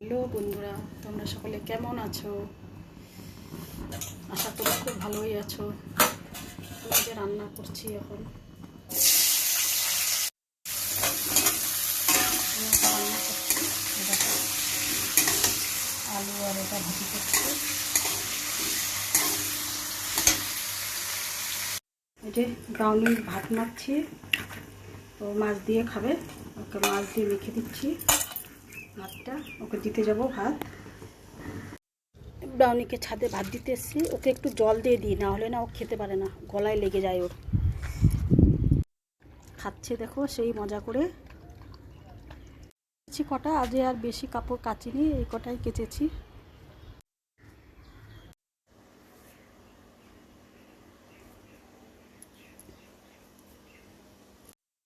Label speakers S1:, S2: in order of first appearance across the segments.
S1: Hello বন্ধুরা, তোমরা সকলে কেমন আছো? আশা করি খুব ভালোই আছো। আমি যে রান্না করছি এখন। আলু আর এটা ভাজি করছি। এই যে ব্রাউনি ভাত মাখছি তো মাছ দিয়ে খাবে। ওকে মাছ দিয়ে মেখে দিচ্ছি। ভাতটা, ওকে দিতে যাব ভাত। ব্রাউনিকে ছাদে ভাত দিতে এসেছি। ওকে একটু জল দিয়ে দিই, না হলে না ও খেতে পারে না। গলায় লেগে যায় ওর। খাচ্ছে দেখো, সেই মজা করে। কটা, আজ আর বেশি কাপড় কাচিনি, এই কটাই কেচেছি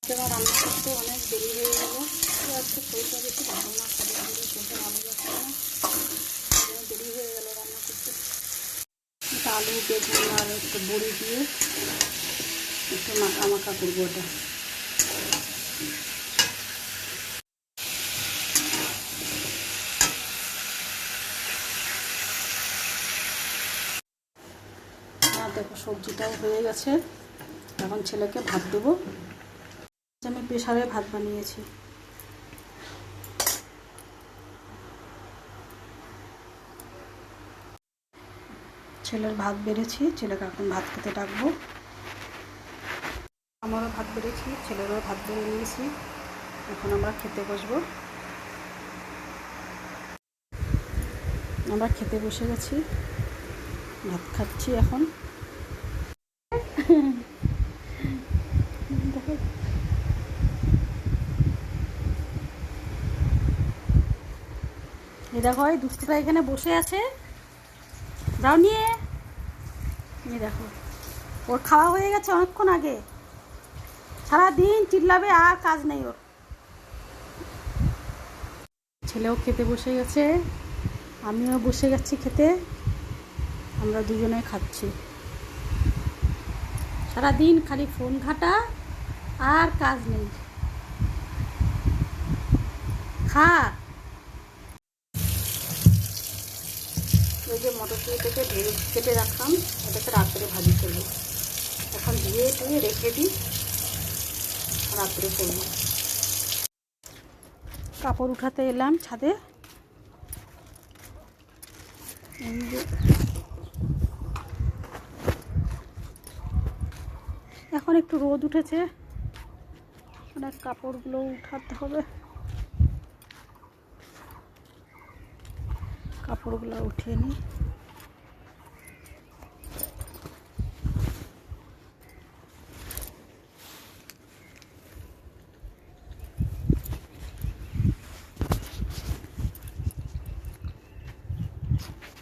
S1: এবার রান্না করতে অনেক দেরি হয়ে গেল আজকে শরীরটা বেশি ভালো না খাবার দাবার শরীরটা ভালো যাচ্ছে না এই জন্য দেরি হয়ে গেল রান্না করতে একটু আলু বেগুন আর একটু বড়ি দিয়ে একটু মাখা মাখা করব ওটা। দেখো, সবজিটাও হয়ে গেছে। এখন ছেলেকে ভাত দেবো। আমি প্রেশারে ভাত বানিয়েছি। ছেলের ভাত বেড়েছি, ছেলেকে এখন ভাত খেতে ডাকবো। আমারও ভাত বেড়েছি, ছেলেরও ভাত বেড়ে নিয়েছি। এখন আমরা খেতে বসবো। আমরা খেতে বসে গেছি। ভাত খাচ্ছি এখন। দেখো, এই এই এখানে বসে আছে। ব্রাউনি এই দেখো, ওর খাওয়া হয়ে গেছে অনেকক্ষণ আগে। সারাদিন চিল্লাবে আর কাজ নেই ওর। ছেলেও খেতে বসে গেছে, আমিও বসে গেছি খেতে। আমরা দুজনে খাচ্ছি। সারাদিন খালি ফোন ঘাটা আর কাজ নেই। খা। ওই যে মটরশুঁটিটাকে ঢেলে কেটে রাখলাম ওটাকে রাত্রে ভাজি করব। এখন ধুয়ে ধুয়ে রেখে দিই, রাত্রে করব। কাপড় উঠাতে এলাম ছাদে। এখন একটু রোদ উঠেছে, অনেক কাপড়গুলো উঠাতে হবে। কাপড়গুলো উঠিয়ে নিই।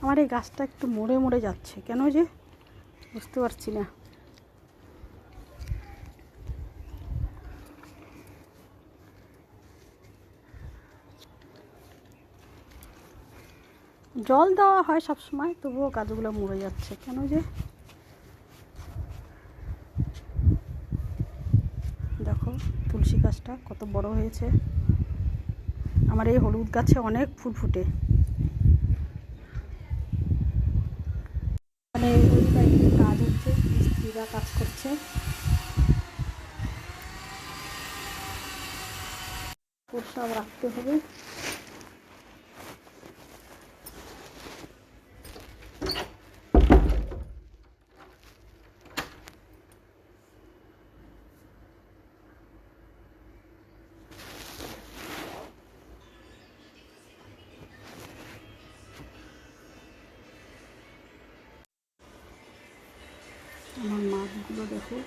S1: আমার এই গাছটা একটু মরে মরে যাচ্ছে। কেন যে? বুঝতে পারছি না। জল দেওয়া হয় সব সময় তবুও গাছগুলো মরে যাচ্ছে। কেন যে? দেখো, তুলসী গাছটা কত বড় হয়েছে। আমার এই হলুদ গাছে অনেক ফুল ফুটে। মানে কাজ হচ্ছে কাজ করছে। সব রাখতে হবে। branco